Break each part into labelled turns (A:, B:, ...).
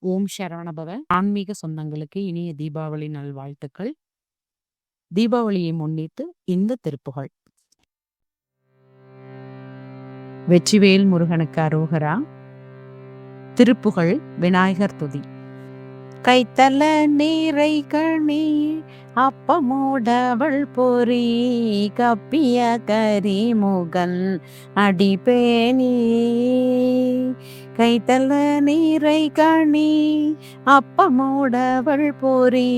A: ஓம் சரவணபவ ஆன்மீக சொந்தங்களுக்கு இனிய தீபாவளி நல்வாழ்த்துக்கள். தீபாவளியை முன்னிட்டு இந்த திருப்புகழ். வெற்றிவேல் முருகனுக்கு அரோகரா. திருப்புகழ் விநாயகர் துதி. கைத்தல நீரை கணி அப்பமூடவள் பொறி கப்பிய கரிமுகன் அடிபேணி கைத்தல நீரை கணி அப்பமூடவள் பொறி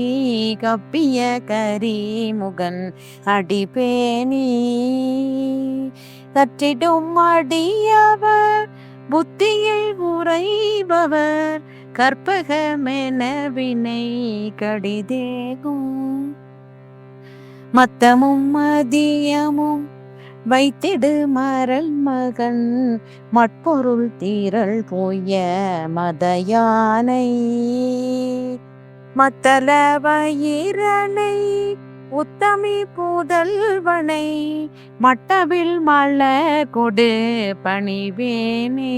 A: கப்பிய கரிமுகன் அடிபேணி தற்றிடும் அடியவர் புத்தியில் உறைபவர் கற்பகமென வினை கடிதேகும். மத்தமும் மதியமும் வைத்திடு மரல் மகன் மட்பொருள் தீரல் போய மதயானை. மத்தல வயிறனை உத்தமி புதல்வனை மட்டவில் மல கொடு பணிவேனே.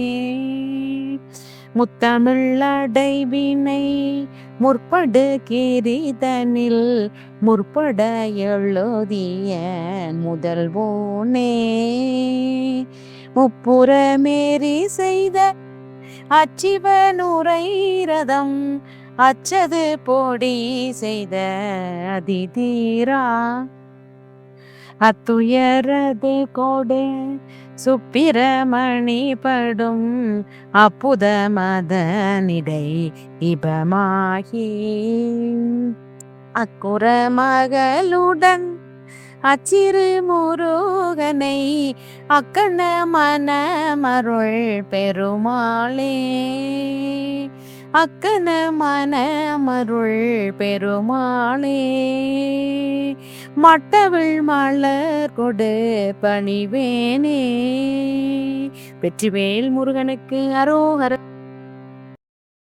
A: முத்தமிழடைவினை முற்படு கிரிதனில் முற்பட எழுதிய முதல்வோனே. முப்புறமேறி செய்த அச்சிவனுரை ரதம் அச்சது போடி செய்த அதிதீரா. அத்துயரது கொடு சுப்பிரமணி படும் அப்புத மதனிடை இபமாகி. அக்குற மகளுடன் அச்சிறு முருகனை அக்கண மனமருள் பெருமாளே. அக்கன மனமருள் பெருமாளே. மட்டவிழ் மலர் கொடு பணிவேனே. வெற்றிவேல் முருகனுக்கு அரோகர